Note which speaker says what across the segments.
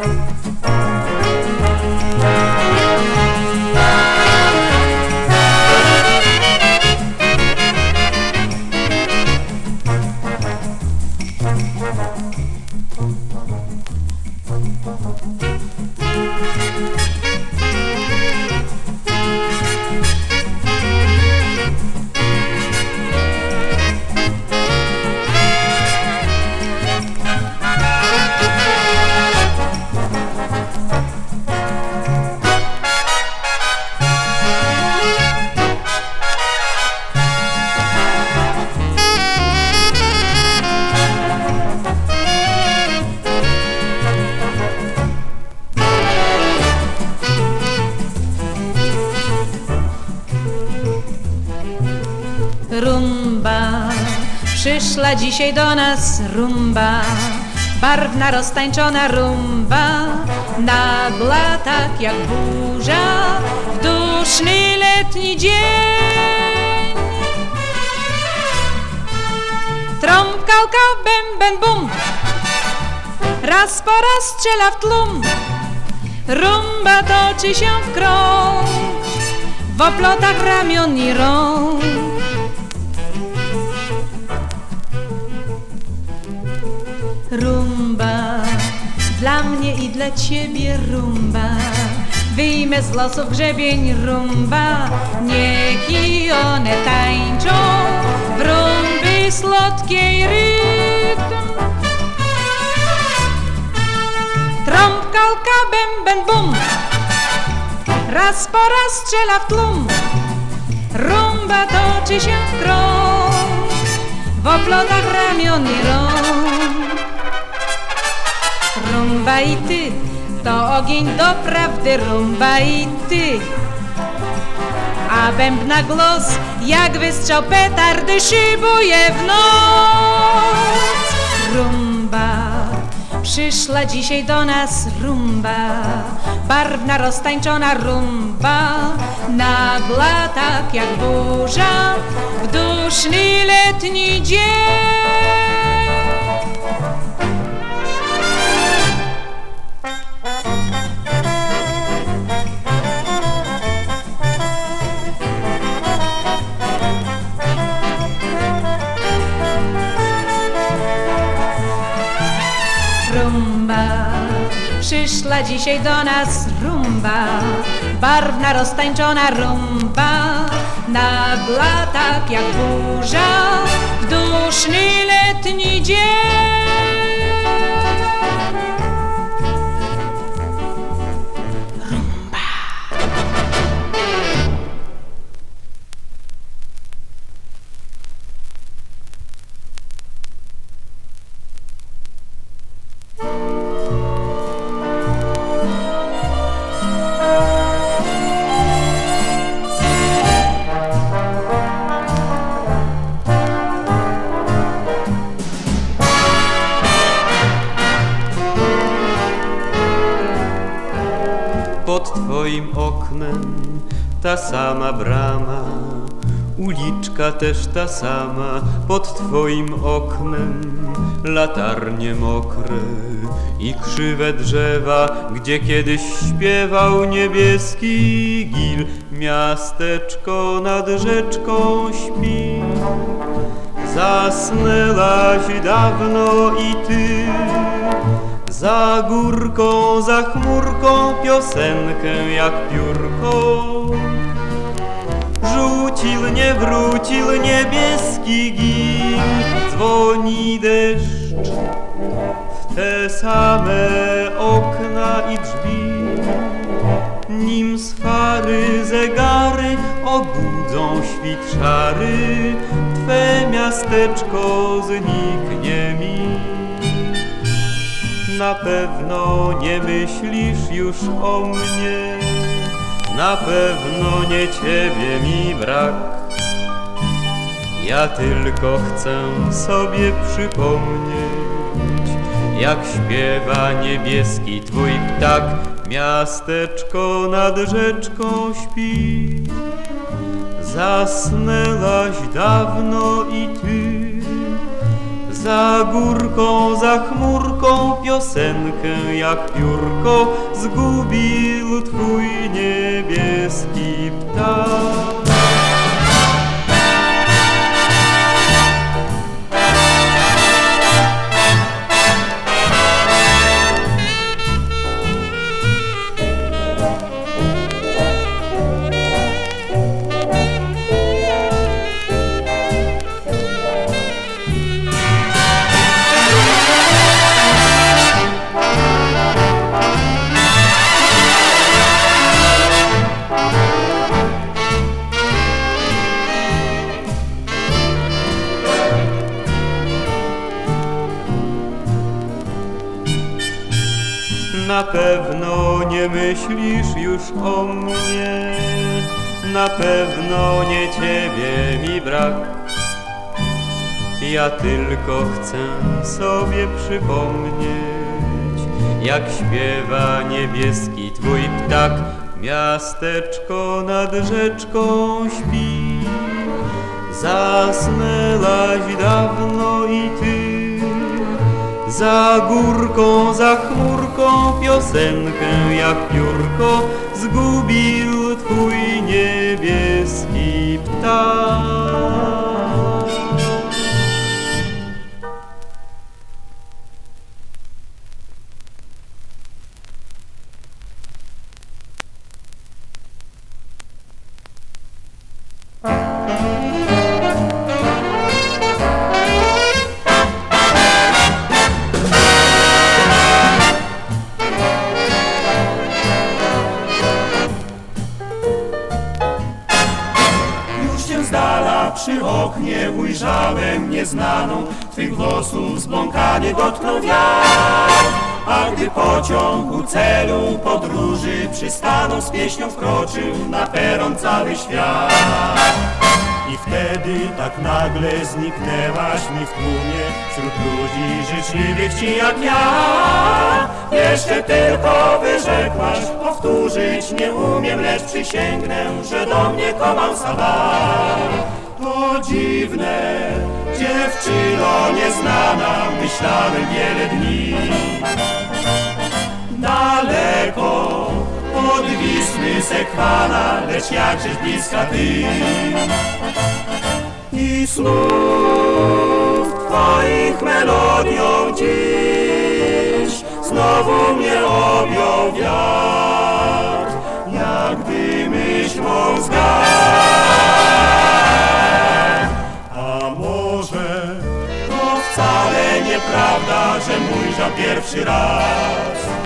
Speaker 1: Rumba, przyszła dzisiaj do nas rumba, barwna, roztańczona rumba, nagla tak jak burza, w duszny letni dzień. Trąbka, łka, bęben, bum, raz po raz strzela w tlum, rumba toczy się w krąg, w oplotach ramion i rąk. Rumba, dla mnie i dla ciebie rumba. Wyjmę z losów grzebień rumba, niech i one tańczą w rumby słodkiej rytm. Trąbka, łka, bęben, bum, raz po raz strzela w tlum. Rumba toczy się w krąg, w oplotach ramion i rąk. Rumba i ty, to ogień doprawdy rumba i ty. A bębna głos, jak wystrzał petardy, szybuje w noc. Rumba, przyszła dzisiaj do nas rumba, barwna, roztańczona rumba, nagla tak jak burza, w duszny letni dzień. Przyszła dzisiaj do nas rumba, barwna, roztańczona rumba, nagla tak jak burza, duszny letni dzień.
Speaker 2: Ta sama brama, uliczka też ta sama. Pod twoim oknem latarnie mokre i krzywe drzewa, gdzie kiedyś śpiewał niebieski gil. Miasteczko nad rzeczką śpi. Zasnęłaś dawno i ty za górką, za chmurką piosenkę jak piórko Rzucił, nie wrócił niebieski gil Dzwoni deszcz w te same okna i drzwi. Nim swary zegary obudzą świt szary Twe miasteczko zniknie mi. Na pewno nie myślisz już o mnie, na pewno nie ciebie mi brak. Ja tylko chcę sobie przypomnieć, jak śpiewa niebieski twój ptak. Miasteczko nad rzeczką śpi, zasnęłaś dawno i ty Za górką, za chmurką piosenkę jak piórko zgubił twój niebieski ptak. Na pewno nie myślisz już o mnie, na pewno nie ciebie mi brak. Ja tylko chcę sobie przypomnieć, jak śpiewa niebieski twój ptak. Miasteczko nad rzeczką śpi, zasnęłaś dawno i ty. Za górką, za chmurką piosenkę jak piórko zgubił twój niebieski ptak.
Speaker 3: Dotknął wiatr A gdy pociąg u celu podróży przystanął Z pieśnią wkroczył na peron cały świat. I wtedy tak nagle zniknęłaś mi w tłumie Wśród ludzi życzliwych ci jak ja. Jeszcze tylko wyrzekłaś Powtórzyć nie umiem, lecz przysięgnę Że do mnie kołąsa To dziwne, dziewczyno nieznana Myślałem wiele dni. Daleko od Wisły Sekwala Lecz jakżeś bliska ty. I snów Twoich melodią dziś Znowu mnie objął wiatr Jak gdy myślą zgasł nieprawda Że mój żal pierwszy raz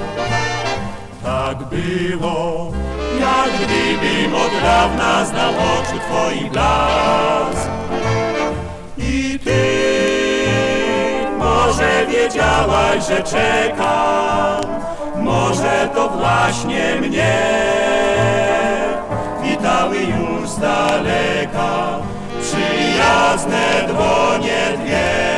Speaker 3: tak było, jak gdybym od dawna znał oczu Twoich blask. I Ty może wiedziałaś, że czekam, może to właśnie mnie witały już z daleka przyjazne dłonie dwie.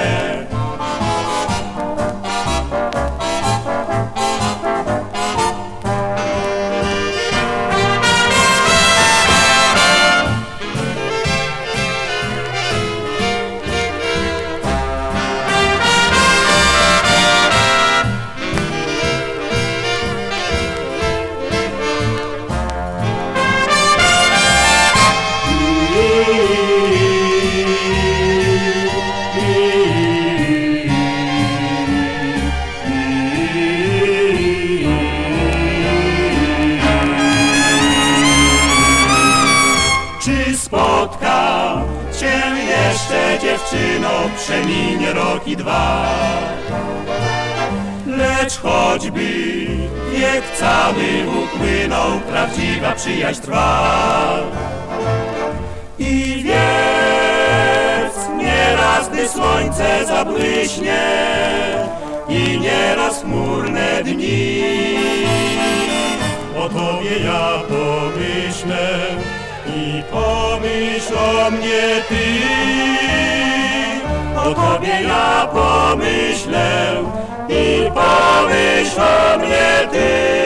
Speaker 3: Cię jeszcze dziewczyno, przeminie rok i dwa. Lecz choćby wiek cały upłynął, prawdziwa przyjaźń trwa. I wiedz, nieraz gdy słońce zabłyśnie i nieraz chmurne dni. O tobie ja pomyślę i pomyśl o mnie ty. O tobie ja pomyślę i pomyśl o mnie ty.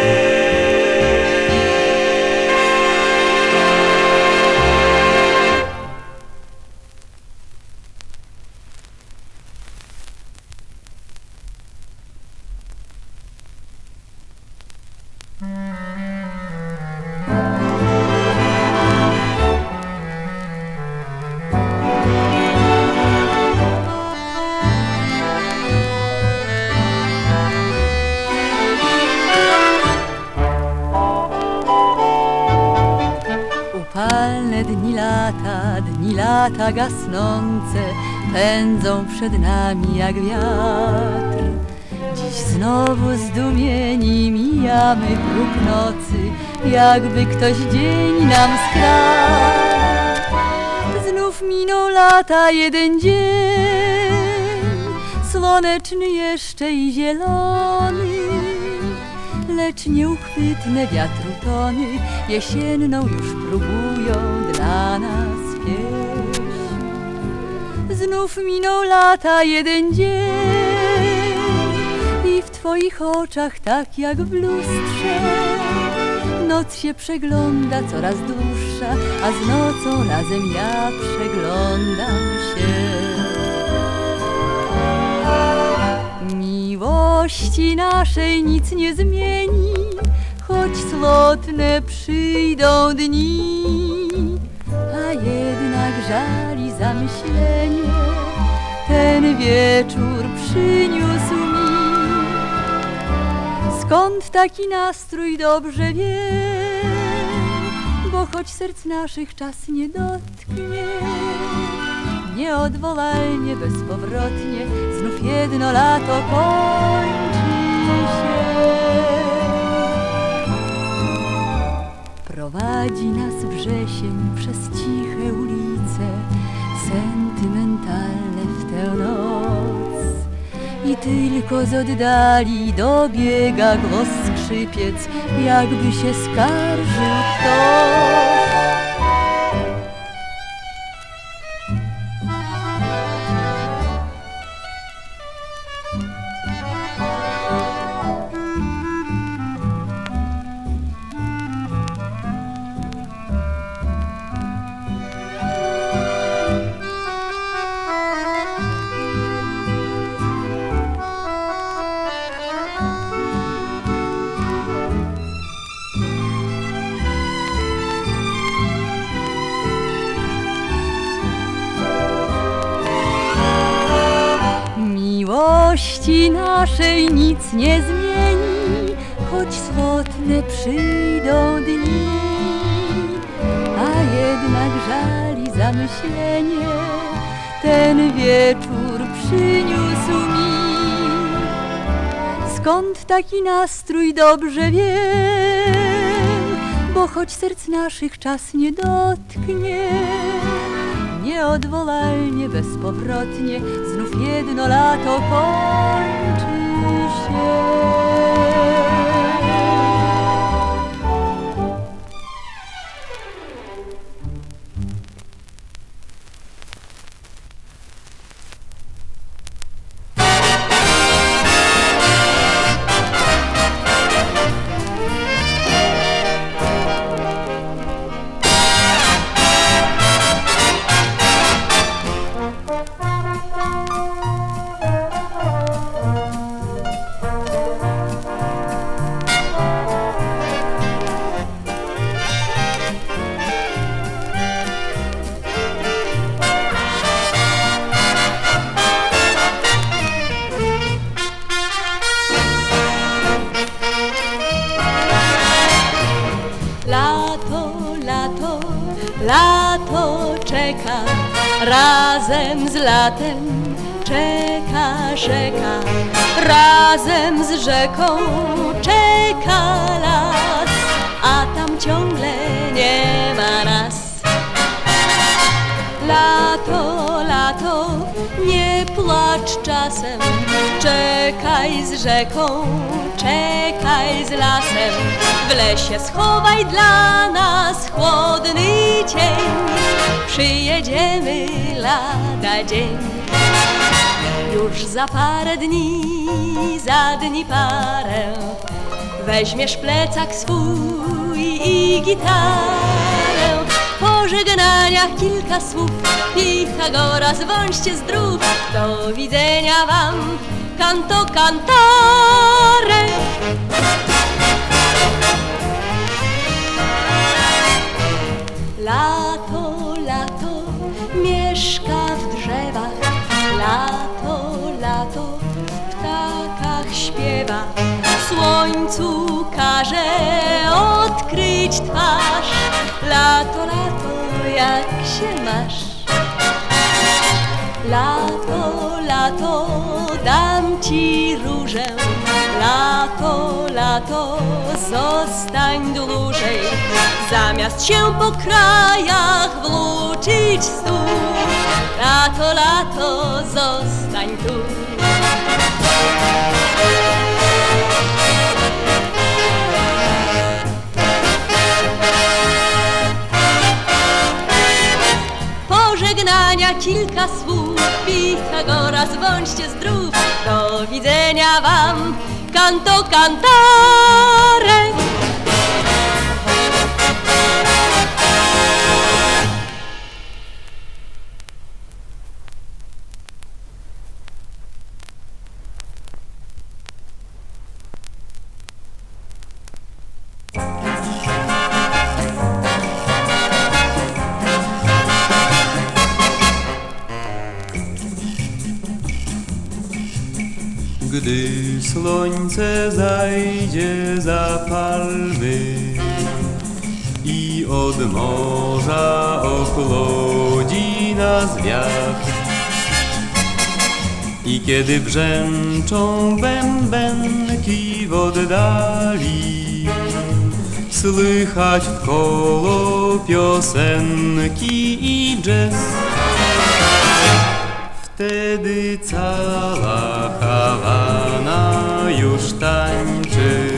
Speaker 4: Lata gasnące Pędzą przed nami jak wiatr Dziś znowu zdumieni mijamy próg nocy Jakby ktoś dzień nam skradł. Znów minął lata jeden dzień Słoneczny jeszcze i zielony. Lecz nieuchwytne wiatru tony Jesienną już próbują dla nas pieśń Znów minął lata jeden dzień. I w twoich oczach tak jak w lustrze Noc się przegląda coraz dłuższa A z nocą razem ja przeglądam się. Miłości naszej nic nie zmieni, choć slotne przyjdą dni, a jednak żali zamyślenie ten wieczór przyniósł mi. Skąd taki nastrój dobrze wiem, bo choć serc naszych czas nie dotknie, Nieodwołalnie, bezpowrotnie Znów jedno lato kończy się Prowadzi nas wrzesień przez ciche ulice Sentymentalne w tę noc. I tylko z oddali dobiega głos skrzypiec Jakby się skarżył ktoś naszej nic nie zmieni, choć smutne przyjdą dni. A jednak żali zamyślenie, ten wieczór przyniósł mi. Skąd taki nastrój dobrze wiem, bo choć serc naszych czas nie dotknie, Nieodwołalnie, bezpowrotnie Znów jedno lato kończy się
Speaker 1: razem z latem. Czeka rzeka razem z rzeką, czeka las, a tam ciągle nie ma nas. Lato, czasem, czekaj z rzeką, czekaj z lasem. W lesie schowaj dla nas chłodny cień, przyjedziemy lada dzień. Już za parę dni, za dni parę, weźmiesz plecak swój i gitarę. Po żegnaniach kilka słów, Pitagora, bądźcie zdrów, do widzenia wam, canto cantare. Lato, lato, mieszka w drzewach, lato, lato, w ptakach śpiewa, każe odkryć twarz. Lato, lato,
Speaker 4: jak się masz? Lato, lato, dam ci różę. Lato, lato, zostań dłużej. Zamiast się po krajach włóczyć stu. Lato, lato, zostań tu. Kilka słów. Pitagoras, bądźcie zdrów. Do widzenia wam, canto cantare
Speaker 2: słońce zajdzie za palmy i od morza ochlodzi nas wiatr. I kiedy brzęczą bębenki w oddali słychać w koło piosenki i jazz Wtedy cała Hawana już tańczy.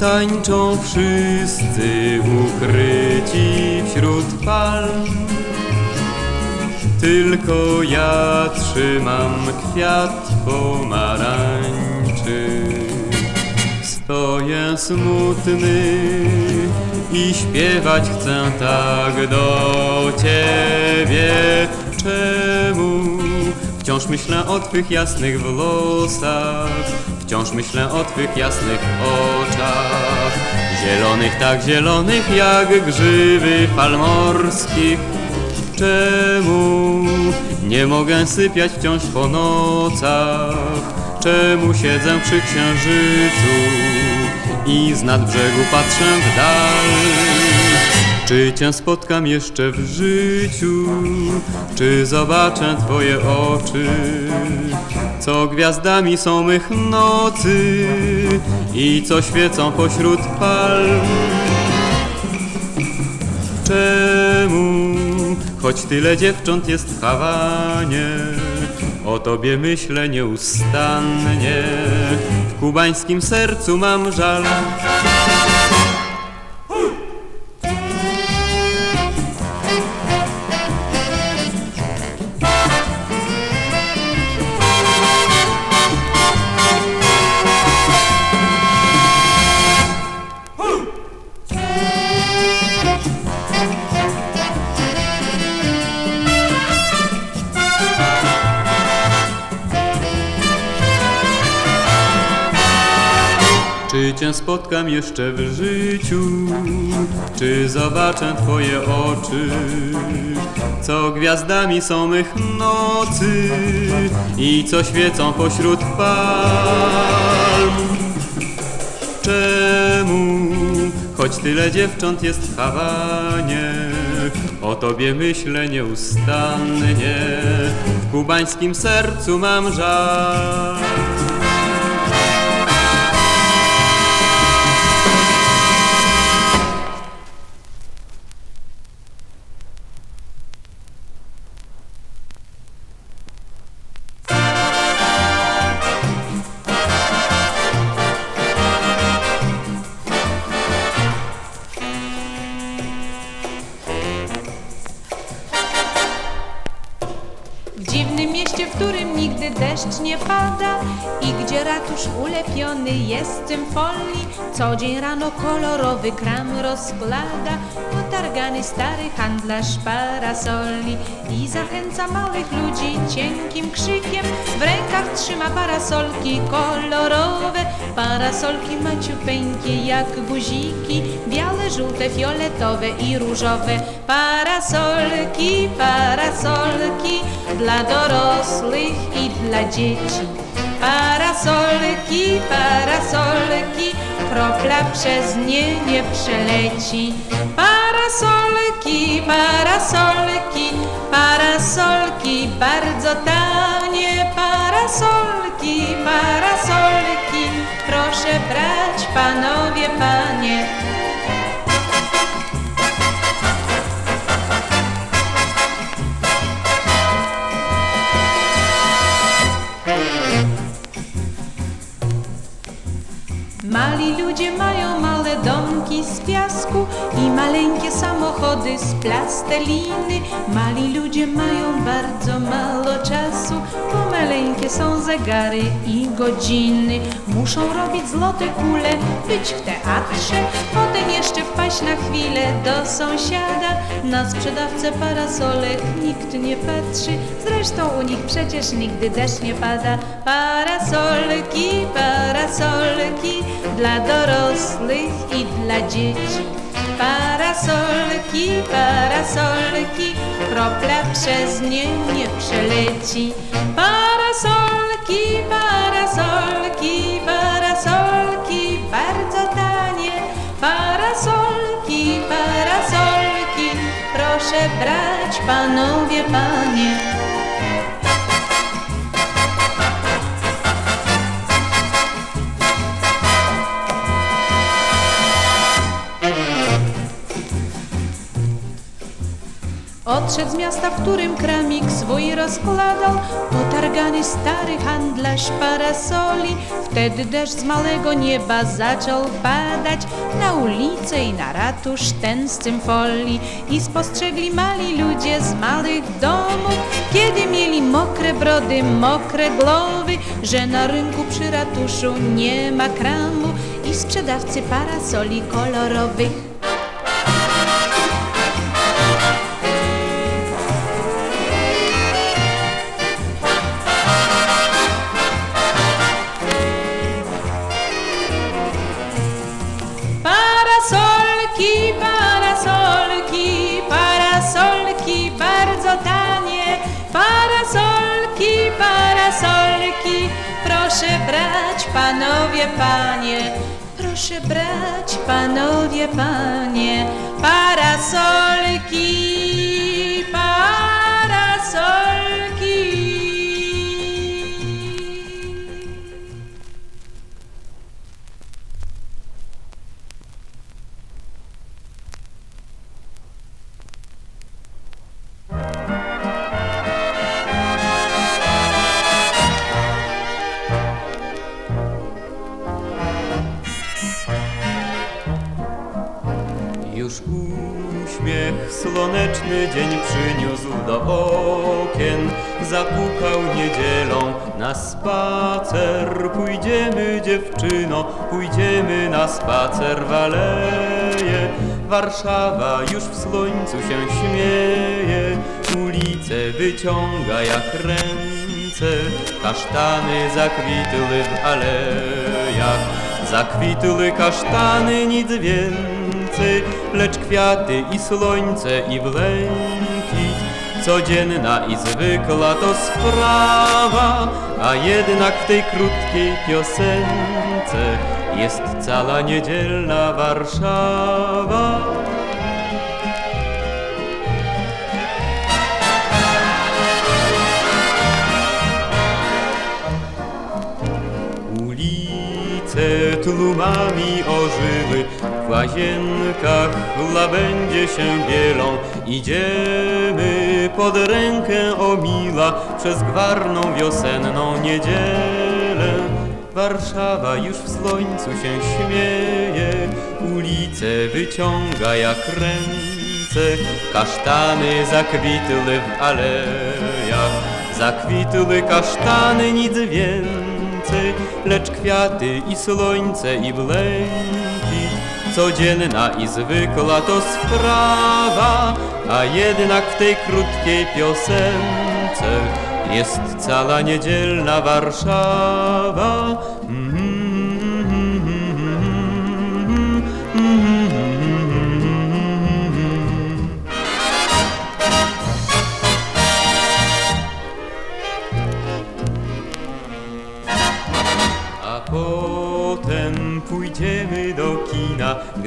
Speaker 2: Tańczą wszyscy ukryci wśród palm Tylko ja trzymam kwiat pomarańczy. Stoję smutny i śpiewać chcę tak do ciebie. Czemu wciąż myślę o twych jasnych włosach, wciąż myślę o twych jasnych oczach, zielonych tak zielonych jak grzywy fal morskich. Czemu nie mogę sypiać wciąż po nocach? Czemu siedzę przy księżycu i z nad brzegu patrzę w dal? Czy cię spotkam jeszcze w życiu? Czy zobaczę twoje oczy? Co gwiazdami są mych nocy i co świecą pośród palm? Czemu, choć tyle dziewcząt jest w Hawanie, o tobie myślę nieustannie, w kubańskim sercu mam żal. Spotkam jeszcze w życiu? Czy zobaczę twoje oczy? Co gwiazdami są mych nocy i co świecą pośród palm? Czemu, choć tyle dziewcząt jest w Hawanie, o tobie myślę nieustannie, w kubańskim sercu mam żal.
Speaker 1: Kolorowy kram rozkłada, potargany stary handlarz parasoli i zachęca małych ludzi cienkim krzykiem. W rękach trzyma parasolki kolorowe, parasolki maciupeńkie jak guziki, białe, żółte, fioletowe i różowe. Parasolki, parasolki dla dorosłych i dla dzieci. Parasolki, parasolki, kropla przez nie nie przeleci. Parasolki, Parasolki, parasolki, bardzo tanie parasolki, parasolki, proszę brać panowie, panie. Ludzie mają małe domki z piasku i maleńkie samochody z plasteliny. Mali ludzie mają bardzo mało czasu, bo maleńkie są zegary i godziny. Muszą robić złote kule, być w teatrze, potem jeszcze wpaść na chwilę do sąsiada. Na sprzedawcę parasolek nikt nie patrzy, zresztą u nich przecież nigdy deszcz nie pada. Parasolki, parasolki, dla dorosłych i dla dzieci. Parasolki, parasolki, kropla przez nie nie przeleci. Parasolki, panowie, panie. Odszedł z miasta, w którym kramik swój rozkładał. Potargany stary handlarz parasoli. Wtedy deszcz z małego nieba zaczął padać. Na ulicę i na ratusz ten z cymfoli I spostrzegli mali ludzie z małych domów. Kiedy mieli mokre brody, mokre głowy Że na rynku przy ratuszu nie ma kramu. I sprzedawcy parasoli kolorowych proszę brać panowie, panie. Proszę brać panowie, panie. Parasolki,
Speaker 2: Zapukał niedzielą na spacer. Pójdziemy dziewczyno, pójdziemy na spacer w aleje. Warszawa już w słońcu się śmieje Ulice wyciąga jak ręce. Kasztany zakwitły w alejach Zakwitły kasztany, nic więcej, lecz kwiaty i słońce i błękit. Codzienna i zwykła to sprawa, a jednak w tej krótkiej piosence jest cała niedzielna Warszawa. Ulice tłumami ożyły, w łazienkach łabędzie się bielą. Idziemy pod rękę o mila przez gwarną wiosenną niedzielę. Warszawa już w słońcu się śmieje, ulice wyciąga jak ręce, kasztany zakwitły w alejach, zakwitły kasztany, nic więcej, lecz kwiaty i słońce i błękit, codzienna i zwykła to sprawa, a jednak w tej krótkiej piosence jest cała niedzielna Warszawa.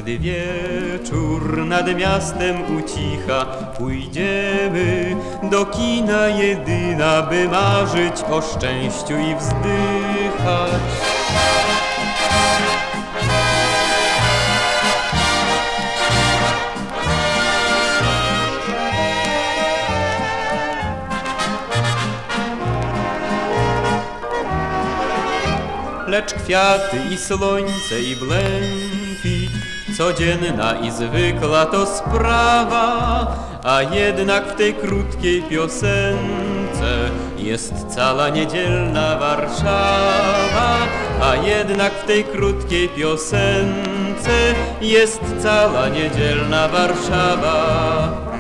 Speaker 2: Gdy wieczór nad miastem ucicha. Pójdziemy do kina jedyna, by marzyć o szczęściu i wzdychać. Lecz kwiaty i słońce i blękit Codzienna i zwykła to sprawa A jednak w tej krótkiej piosence Jest cała niedzielna Warszawa A jednak w tej krótkiej piosence Jest cała niedzielna Warszawa